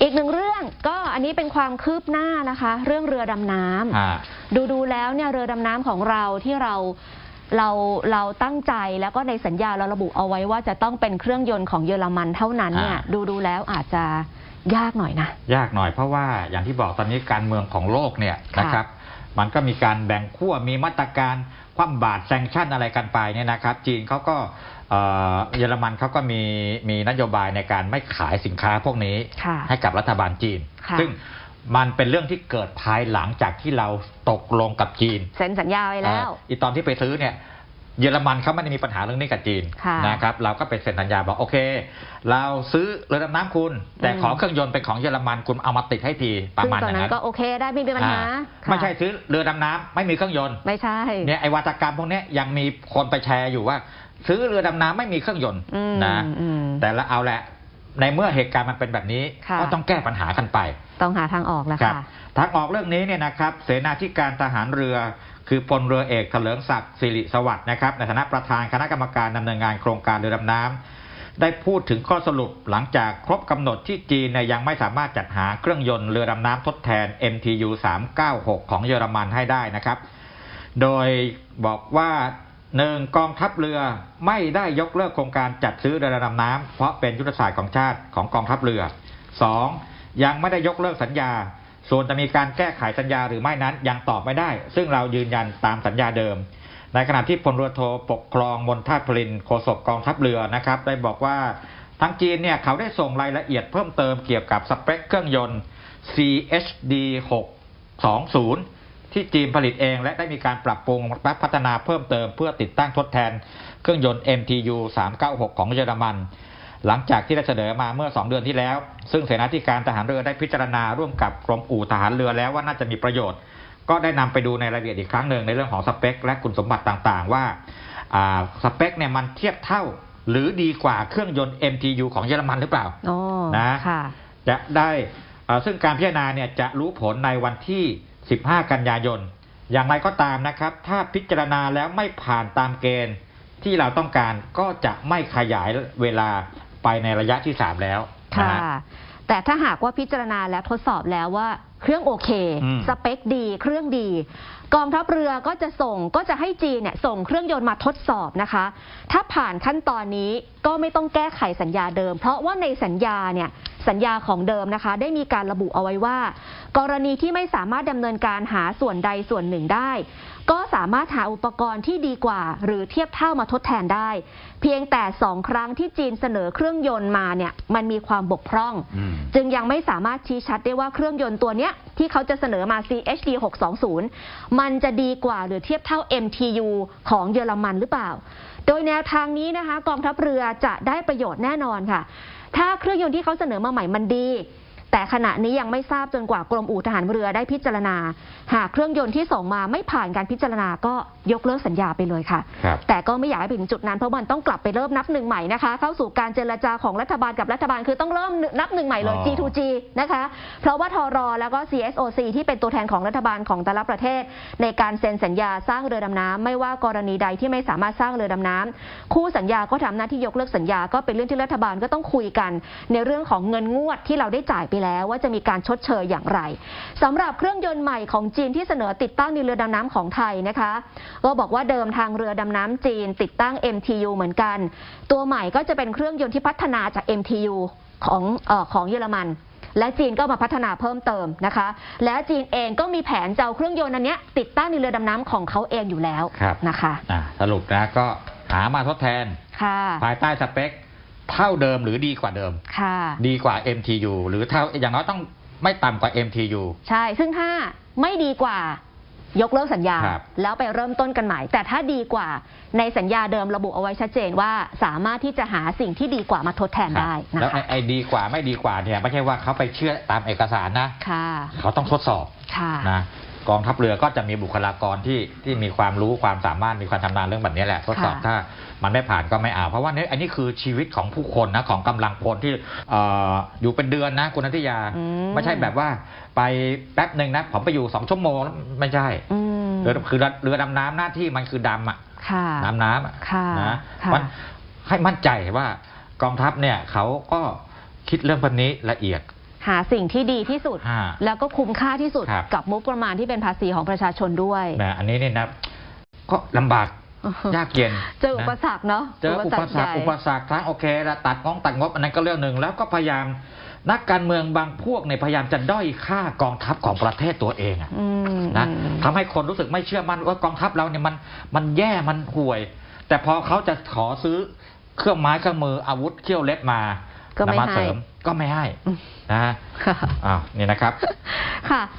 อีกหนึ่งเรื่องก็อันนี้เป็นความคืบหน้านะคะ เรื่องเรือดำน้ำฮะดูดูแล้วเนี่ยเรือดำน้ำของเราที่เราเราเราตั้งใจแล้วก็ในสัญญาเราระบุเอาไว้ว่าจะต้องเป็นเครื่องยนต์ของเยอรมันเท่านั้นเนี่ยดูดูแล้วอาจจะยากหน่อยนะ ยากหน่อยเพราะว่าอย่างที่บอกตอนนี้การเมืองของโลกเนี่ยค่ะนะครับ มันก็มีการแบ่งขั้วมีมาตรการคว่ำบาตรแซงชั่นอะไรกันไปเนี่ยนะครับ จีนเขาก็เอ่อเยอรมันเขาก็มีมีนโยบายในการไม่ขายสินค้าพวกนี้ค่ะให้กับรัฐบาลจีนค่ะซึ่งมันเป็นเรื่องที่เกิดภายหลังจากที่เราตกลงกับจีน เซ็นสัญญาไว้แล้วเอ่ออีตอนที่ไปซื้อเนี่ย เยอรมันเขาไม่ได้มีปัญหาเรื่องนี้กับจีนค่ะนะครับ เราก็ไปเซ็นสัญญาบอกโอเค เราซื้อเรือดำน้ำคุณ แต่อืมขอเครื่องยนต์เป็นของเยอรมันคุณเอามาติดให้ทีประซึ่งมาณตอนอย่างนั้นนั้นก็โอเคได้ไม่มีปัญหาอ่าค่ะไม่ใช่ซื้อเรือดำน้ำไม่มีเครื่องยนต์ไม่ใช่เนี่ยไอวาตกรรมพวกเนี้ยยังมีคนไปแชร์อยู่ว่า ซื้อเรือดำน้ำไม่มีเครื่องยนต์อืมนะอืมแต่ละเอาแหละในเมื่อเหตุการณ์มันเป็นแบบนี้ค่ะก็ต้องแก้ปัญหากันไป ต้องหาทางออกแล้วครับค่ะ ทางออกเรื่องนี้เนี่ยนะครับเสนาธิการทหารเรือ คือพลเรือเอกเถลิงศักดิ์สิริสวัสดิ์นะครับในฐานะประธานคณะกรรมการดำเนินงานโครงการเรือดำน้ำได้พูดถึงข้อสรุปหลังจากครบกำหนดที่จีนยังไม่สามารถจัดหาเครื่องยนต์เรือดำน้ำทดแทน MTU 396 ของเยอรมันให้ได้นะครับ โดยบอกว่าหนึ่งกองทัพเรือไม่ได้ยกเลิกโครงการจัดซื้อเรือดำน้ำเพราะเป็นยุทธศาสตร์ของชาติของกองทัพเรือ 2. ยังไม่ได้ยกเลิกสัญญา ส่วนจะมีการแก้ไขสัญญาหรือไม่นั้นยังตอบไม่ได้ ซึ่งเรายืนยันตามสัญญาเดิม ในขณะที่พลเรือโทปกครองมนทาพลินโฆษกกองทัพเรือนะครับ ได้บอกว่าทางจีนเนี่ยเขาได้ส่งรายละเอียดเพิ่มเติมเกี่ยวกับสเปคเครื่องยนต์ CHD 620 ที่จีนผลิตเอง และได้มีการปรับปรุงและพัฒนาเพิ่มเติมเพื่อติดตั้งทดแทนเครื่องยนต์ MTU 396 ของเยอรมัน หลังจากที่ได้เสนอมาเมื่อ 2 เดือนที่แล้ว ซึ่งเสนาธิการทหารเรือได้พิจารณาร่วมกับกรมอู่ทหารเรือแล้วว่าน่าจะมีประโยชน์ ก็ได้นำไปดูในรายละเอียดอีกครั้งหนึ่งในเรื่องของสเปค และคุณสมบัติต่างๆว่าอ่าสเปคเนี่ยมันเทียบเท่าหรือดีกว่าเครื่องยนต์ MTU ของเยอรมันหรือเปล่าโอ้นะค่ะจะได้เอ่อซึ่งการพิจารณาเนี่ยจะรู้ผลในวันที่ 15 กันยายน อย่างไรก็ตามนะครับ ถ้าพิจารณาแล้วไม่ผ่านตามเกณฑ์ที่เราต้องการก็จะไม่ขยายเวลา ไปในระยะที่ 3 แล้วนะค่ะ ฮะ แต่ถ้าหากว่าพิจารณาและทดสอบแล้วว่า เครื่องโอเค อืม สเปคดี เครื่องดี กองทัพเรือก็จะส่งก็จะให้จีนเนี่ยส่งเครื่องยนต์มาทดสอบนะคะ ถ้าผ่านขั้นตอนนี้ก็ไม่ต้องแก้ไขสัญญาเดิม เพราะว่าในสัญญาเนี่ยสัญญาของเดิมนะคะ ได้มีการระบุเอาไว้ว่า กรณีที่ไม่สามารถดำเนินการหาส่วนใดส่วนหนึ่งได้ ก็สามารถหาอุปกรณ์ที่ดีกว่า หรือเทียบเท่ามาทดแทนได้ เพียงแต่สองครั้งที่จีนเสนอเครื่องยนต์มาเนี่ยมันมีความบกพร่อง อืม จึงยังไม่สามารถชี้ชัดได้ว่าเครื่องยนต์ตัวเนี้ยที่เขาจะเสนอมา CHD 620 มันจะดีกว่าหรือเทียบเท่า MTU ของเยอรมันหรือเปล่า โดยแนวทางนี้นะคะ กองทัพเรือจะได้ประโยชน์แน่นอนค่ะ ถ้าเครื่องยนต์ที่เขาเสนอมาใหม่มันดี แต่ขณะนี้ยังไม่ทราบจนกว่ากรมอู่ทหารเรือได้พิจารณา หากเครื่องยนต์ที่ส่งมาไม่ผ่านการพิจารณาก็ยกเลิกสัญญาไปเลยค่ะ ครับแต่ก็ไม่อยากให้ไปถึงจุดนั้นเพราะมันต้องกลับไปเริ่มนับหนึ่งใหม่นะคะ เข้าสู่การเจรจาของรัฐบาลกับรัฐบาลคือต้องเริ่มนับหนึ่งใหม่เลย อ๋อ G2G นะคะ เพราะว่าทรแล้วก็ CSOC ที่เป็นตัวแทนของรัฐบาลของแต่ละประเทศ ในการเซ็นสัญญาสร้างเรือดำน้ำไม่ว่ากรณีใดที่ไม่สามารถสร้างเรือดำน้ำคู่สัญญาก็ทำหน้าที่ยกเลิกสัญญาก็เป็นเรื่องที่รัฐบาลก็ต้องคุยกัน ในเรื่องของเงินงวดที่เราได้จ่ายไปแล้วว่าจะมีการชดเชยอย่างไรสำหรับเครื่องยนต์ใหม่ของจีนที่เสนอติดตั้งในเรือดำน้ำของไทยนะคะ ก็บอกว่าเดิมทางเรือดำน้ำจีน ติดตั้ง MTU เหมือนกัน ตัวใหม่ก็จะเป็นเครื่องยนต์ที่พัฒนาจาก MTU ของเออของเยอรมัน และจีนก็มาพัฒนาเพิ่มเติมนะคะ และจีนเองก็มีแผนจะเอาเครื่องยนต์อันเนี้ยติดตั้งในเรือดำน้ำของเขาเองอยู่แล้วครับนะคะอะสรุปนะก็หามาทดแทนค่ะภายใต้สเปค เท่าเดิมหรือดีกว่าเดิม ค่ะ ดีกว่า MTU หรือเท่าอย่างน้อยต้องไม่ต่ำกว่า MTU ใช่ ซึ่งถ้าไม่ดีกว่ายกเลิกสัญญา ครับ แล้วไปเริ่มต้นกันใหม่ แต่ถ้าดีกว่าในสัญญาเดิมระบุเอาไว้ชัดเจนว่าสามารถที่จะหาสิ่งที่ดีกว่ามาทดแทนได้ครับนะแล้วคะไอ้ไอ้ดีกว่าไม่ดีกว่าเนี่ยไม่ใช่ว่าเขาไปเชื่อตามเอกสารนะ ค่ะ เขาต้องทดสอบค่ะ นะ กองทัพเรือก็จะมีบุคลากรที่ที่มีความรู้ความสามารถมีความชำนาญเรื่องแบบนี้แหละทดสอบค่ะถ้ามันไม่ผ่านก็ไม่เอาเพราะว่าเนี่ยอันนี้คือชีวิตของผู้คนนะของกำลังพลที่เอ่ออยู่เป็นเดือนนะคุณนัทยาอืมไม่ใช่แบบว่าไปแป๊บหนึ่งนะผมไปอยู่สองชั่วโมงแล้วไม่ใช่อืมเรือคือเรือดำน้ำหน้าที่มันคือดำอะค่ะน้ำน้ำอะค่ะนะค่ะมันให้มั่นใจว่ากองทัพเนี่ยเขาก็คิดเรื่องแบบนี้ละเอียด หาสิ่งที่ดีที่สุด ฮะแล้วก็คุ้มค่าที่สุดครับ กับงบประมาณที่เป็นภาษีของประชาชนด้วยแหมอันนี้เนี่ยนะก็ลำบากยากเย็นเจออุปนะ สรรคเนาะเจออุปสรรคใหญ่อุปสรรคทั้งโอเคละตัดงงตัดงบอันนั้นก็เรื่องหนึ่งแล้วก็พยายามนักการเมืองบางพวกเนี่ยพยายามจะด้อยค่ากองทัพของประเทศตัวเองอะอืมนะอืมทำให้คนรู้สึกไม่เชื่อมั่นว่ากองทัพเราเนี่ยมันมันแย่มันห่วย แต่พอเขาจะขอซื้อเครื่องไม้เครื่องมืออาวุธเขี้ยวเล็บมา ก็ไม่นำมาให้เสริมก็ไม่ให้อืมนะฮะค่ะอ้าวนี่นะครับ ค่ะ